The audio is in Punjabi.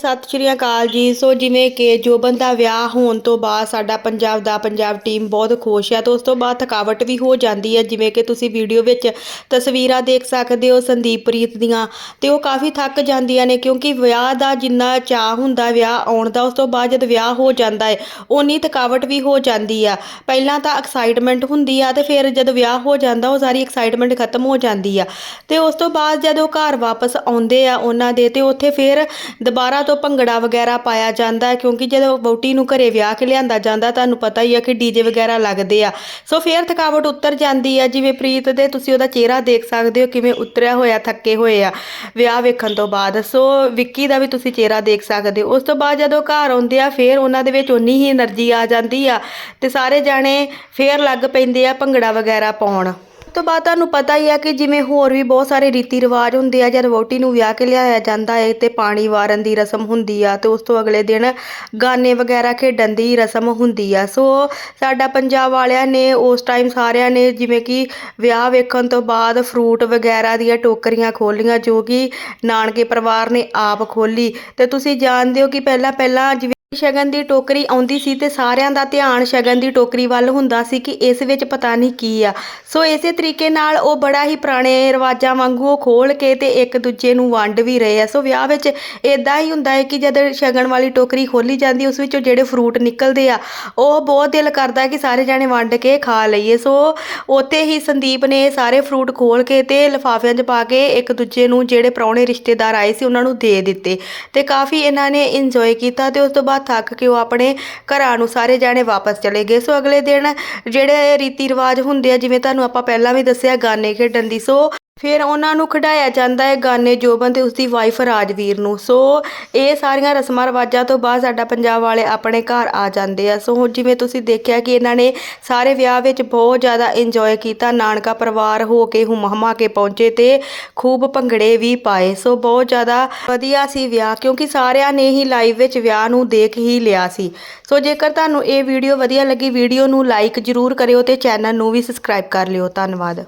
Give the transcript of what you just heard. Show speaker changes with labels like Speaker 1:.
Speaker 1: ਸਤਿ ਸ਼੍ਰੀ ਅਕਾਲ ਜੀ। ਸੋ ਜਿਵੇਂ ਕਿ ਜੋਬਨ ਦਾ ਵਿਆਹ ਹੋਣ ਤੋਂ ਬਾਅਦ ਸਾਡਾ ਪੰਜਾਬ ਦਾ ਪੰਜਾਬ ਟੀਮ ਬਹੁਤ ਖੁਸ਼ ਹੈ ਤੇ ਉਸ ਤੋਂ ਬਾਅਦ ਥਕਾਵਟ ਵੀ ਹੋ ਜਾਂਦੀ ਹੈ। ਜਿਵੇਂ ਕਿ ਤੁਸੀਂ ਵੀਡੀਓ ਵਿੱਚ ਤਸਵੀਰਾਂ ਦੇਖ ਸਕਦੇ ਹੋ ਸੰਦੀਪ ਪ੍ਰੀਤ ਦੀਆਂ ਤੇ ਉਹ ਕਾਫੀ ਥੱਕ ਜਾਂਦੀਆਂ ਨੇ ਕਿਉਂਕਿ ਵਿਆਹ ਦਾ ਜਿੰਨਾ ਚਾਹ ਹੁੰਦਾ ਵਿਆਹ ਆਉਣ ਦਾ, ਉਸ ਤੋਂ ਬਾਅਦ ਜਦ ਵਿਆਹ ਹੋ ਜਾਂਦਾ ਹੈ ਉਨੀ ਥਕਾਵਟ ਵੀ ਹੋ ਜਾਂਦੀ ਆ। ਪਹਿਲਾਂ ਤਾਂ ਐਕਸਾਈਟਮੈਂਟ ਹੁੰਦੀ ਆ ਤੇ ਫਿਰ ਜਦ ਵਿਆਹ ਹੋ ਜਾਂਦਾ, ਉਹ ਸਾਰੀ ਐਕਸਾਈਟਮੈਂਟ ਖਤਮ ਹੋ ਜਾਂਦੀ ਆ। ਤੇ ਉਸ ਤੋਂ ਬਾਅਦ ਜਦ ਉਹ ਘਰ ਵਾਪਸ ਆਉਂਦੇ ਆ ਉਹਨਾਂ ਦੇ ਤੇ ਉੱਥੇ ਫਿਰ ਦੁਬਾਰਾ ਤੋਂ ਭੰਗੜਾ ਵਗੈਰਾ ਪਾਇਆ ਜਾਂਦਾ ਹੈ, ਕਿਉਂਕਿ ਜਦੋਂ ਵੋਟੀ ਨੂੰ ਘਰੇ ਵਿਆਹ ਕੇ ਲਿਆਂਦਾ ਜਾਂਦਾ, ਤੁਹਾਨੂੰ ਪਤਾ ਹੀ ਆ ਕਿ ਡੀਜੇ ਵਗੈਰਾ ਲੱਗਦੇ ਆ। ਸੋ ਫੇਰ ਥਕਾਵਟ ਉਤਰ ਜਾਂਦੀ ਆ ਜਿਵੇਂ ਪ੍ਰੀਤ ਦੇ, ਤੁਸੀਂ ਉਹਦਾ ਚਿਹਰਾ ਦੇਖ ਸਕਦੇ ਹੋ ਕਿਵੇਂ ਉਤਰਿਆ ਹੋਇਆ, ਥੱਕੇ ਹੋਏ ਆ ਵਿਆਹ ਵੇਖਣ ਤੋਂ ਬਾਅਦ। ਸੋ ਵਿੱਕੀ ਦਾ ਵੀ ਤੁਸੀਂ ਚਿਹਰਾ ਦੇਖ ਸਕਦੇ ਹੋ। ਉਸ ਤੋਂ ਬਾਅਦ ਜਦੋਂ ਘਰ ਆਉਂਦੇ ਆ, ਫੇਰ ਉਹਨਾਂ ਦੇ ਵਿੱਚ ਉਨੀ ਹੀ એનર્ਜੀ ਆ ਜਾਂਦੀ ਆ ਤੇ ਸਾਰੇ ਜਾਣੇ ਫੇਰ ਲੱਗ ਪੈਂਦੇ ਆ ਭੰਗੜਾ ਵਗੈਰਾ ਪਾਉਣ। ਤੋਂ ਬਾਅਦ ਤੁਹਾਨੂੰ ਪਤਾ ਹੀ ਆ ਕਿ ਜਿਵੇਂ ਹੋਰ ਵੀ ਬਹੁਤ ਸਾਰੇ ਰੀਤੀ ਰਿਵਾਜ ਹੁੰਦੇ ਆ ਜਦ ਵੋਟੀ ਨੂੰ ਵਿਆਹ ਕੇ ਲਿਆਇਆ ਜਾਂਦਾ ਹੈ ਤੇ ਪਾਣੀ ਵਾਰਨ ਦੀ ਰਸਮ ਹੁੰਦੀ ਆ ਤੇ ਉਸ ਤੋਂ ਅਗਲੇ ਦਿਨ ਗਾਨੇ ਵਗੈਰਾ ਖੇਡਣ ਦੀ ਰਸਮ ਹੁੰਦੀ ਆ। ਸੋ ਸਾਡਾ ਪੰਜਾਬ ਵਾਲਿਆਂ ਨੇ ਉਸ ਟਾਈਮ ਸਾਰਿਆਂ ਨੇ ਜਿਵੇਂ ਕਿ ਵਿਆਹ ਵੇਖਣ ਤੋਂ ਬਾਅਦ ਫਰੂਟ ਵਗੈਰਾ ਦੀਆਂ ਟੋਕਰੀਆਂ ਖੋਲੀਆਂ ਜੋ ਕਿ ਨਾਨਕੇ ਪਰਿਵਾਰ ਨੇ ਆਪ ਖੋਲੀ ਤੇ ਤੁਸੀਂ ਜਾਣਦੇ ਹੋ ਕਿ ਪਹਿਲਾਂ ਪਹਿਲਾਂ ਜਿਵੇਂ ਸ਼ਗਨ ਦੀ ਟੋਕਰੀ ਆਉਂਦੀ ਸੀ ਤੇ ਸਾਰਿਆਂ ਦਾ ਧਿਆਨ ਸ਼ਗਨ ਦੀ ਟੋਕਰੀ ਵੱਲ ਹੁੰਦਾ ਸੀ ਕਿ ਇਸ ਵਿੱਚ ਪਤਾ ਨਹੀਂ ਕੀ ਆ। ਸੋ ਇਸੇ ਤਰੀਕੇ ਨਾਲ ਉਹ ਬੜਾ ਹੀ ਪੁਰਾਣੇ ਰਿਵਾਜਾਂ ਵਾਂਗੂ ਉਹ ਖੋਲ ਕੇ ਤੇ ਇੱਕ ਦੂਜੇ ਨੂੰ ਵੰਡ ਵੀ ਰਹੇ ਆ। ਸੋ ਵਿਆਹ ਵਿੱਚ ਇਦਾਂ ਹੀ ਹੁੰਦਾ ਹੈ ਕਿ ਜਦ ਸ਼ਗਨ ਵਾਲੀ ਟੋਕਰੀ ਖੋਲੀ ਜਾਂਦੀ, ਉਸ ਵਿੱਚੋਂ ਜਿਹੜੇ ਫਰੂਟ ਨਿਕਲਦੇ ਆ, ਉਹ ਬਹੁਤ ਦਿਲ ਕਰਦਾ ਕਿ ਸਾਰੇ ਜਾਣੇ ਵੰਡ ਕੇ ਖਾ ਲਈਏ। ਸੋ ਉੱਥੇ ਹੀ ਸੰਦੀਪ ਨੇ ਸਾਰੇ ਫਰੂਟ ਖੋਲ ਕੇ ਤੇ ਲਿਫਾਫਿਆਂ 'ਚ ਪਾ ਕੇ ਇੱਕ ਦੂਜੇ ਨੂੰ ਜਿਹੜੇ ਪ੍ਰਾਹੁਣੇ ਰਿਸ਼ਤੇਦਾਰ ਆਏ ਸੀ, ਉਹਨਾਂ ਨੂੰ ਦੇ ਦਿੱਤੇ ਤੇ ਕਾਫੀ ਇਹਨਾਂ ਨੇ ਇੰਜੋਏ ਕੀਤਾ ਤੇ ਉਸ ਤੋਂ ਬਾਅਦ ਥੱਕ ਕੇ ਉਹ ਆਪਣੇ ਘਰਾਂ ਨੂੰ ਸਾਰੇ ਜਾਣੇ ਵਾਪਸ ਚਲੇ ਗਏ। ਸੋ ਅਗਲੇ ਦਿਨ ਜਿਹੜੇ ਰੀਤੀ ਰਿਵਾਜ ਹੁੰਦੇ ਆ, ਜਿਵੇਂ ਤੁਹਾਨੂੰ ਆਪਾਂ ਪਹਿਲਾਂ ਵੀ ਦੱਸਿਆ, ਗਾਨੇ ਖੇਡਣ ਦੀ, ਸੋ ਫਿਰ ਉਹਨਾਂ ਨੂੰ ਖਿਡਾਇਆ ਜਾਂਦਾ ਹੈ ਗਾਨੇ ਜੋਬਨ ਤੇ ਉਸਦੀ ਵਾਈਫ ਰਾਜਵੀਰ ਨੂੰ। ਸੋ ਇਹ ਸਾਰੀਆਂ ਰਸਮਾਂ ਰਿਵਾਜਾਂ ਤੋਂ ਬਾਅਦ ਸਾਡਾ ਪੰਜਾਬ ਵਾਲੇ ਆਪਣੇ ਘਰ ਆ ਜਾਂਦੇ ਆ। ਸੋ ਜਿਵੇਂ ਤੁਸੀਂ ਦੇਖਿਆ ਕਿ ਇਹਨਾਂ ਨੇ ਸਾਰੇ ਵਿਆਹ ਵਿੱਚ ਬਹੁਤ ਜ਼ਿਆਦਾ ਇੰਜੋਏ ਕੀਤਾ। ਨਾਨਕਾ ਪਰਿਵਾਰ ਹੋ ਕੇ ਹੁਮ ਹਮਾ ਕੇ ਪਹੁੰਚੇ ਤੇ ਖੂਬ ਭੰਗੜੇ ਵੀ ਪਾਏ। ਸੋ ਬਹੁਤ ਜ਼ਿਆਦਾ ਵਧੀਆ ਸੀ ਵਿਆਹ, ਕਿਉਂਕਿ ਸਾਰਿਆਂ ਨੇ ਹੀ ਲਾਈਵ ਵਿੱਚ ਵਿਆਹ ਨੂੰ ਦੇਖ ਹੀ ਲਿਆ ਸੀ। ਸੋ ਜੇਕਰ ਤੁਹਾਨੂੰ ਇਹ ਵੀਡੀਓ ਵਧੀਆ ਲੱਗੀ ਵੀਡੀਓ ਨੂੰ ਲਾਈਕ ਜ਼ਰੂਰ ਕਰਿਓ ਤੇ ਚੈਨਲ ਨੂੰ ਵੀ ਸਬਸਕ੍ਰਾਈਬ ਕਰ ਲਿਓ। ਧੰਨਵਾਦ।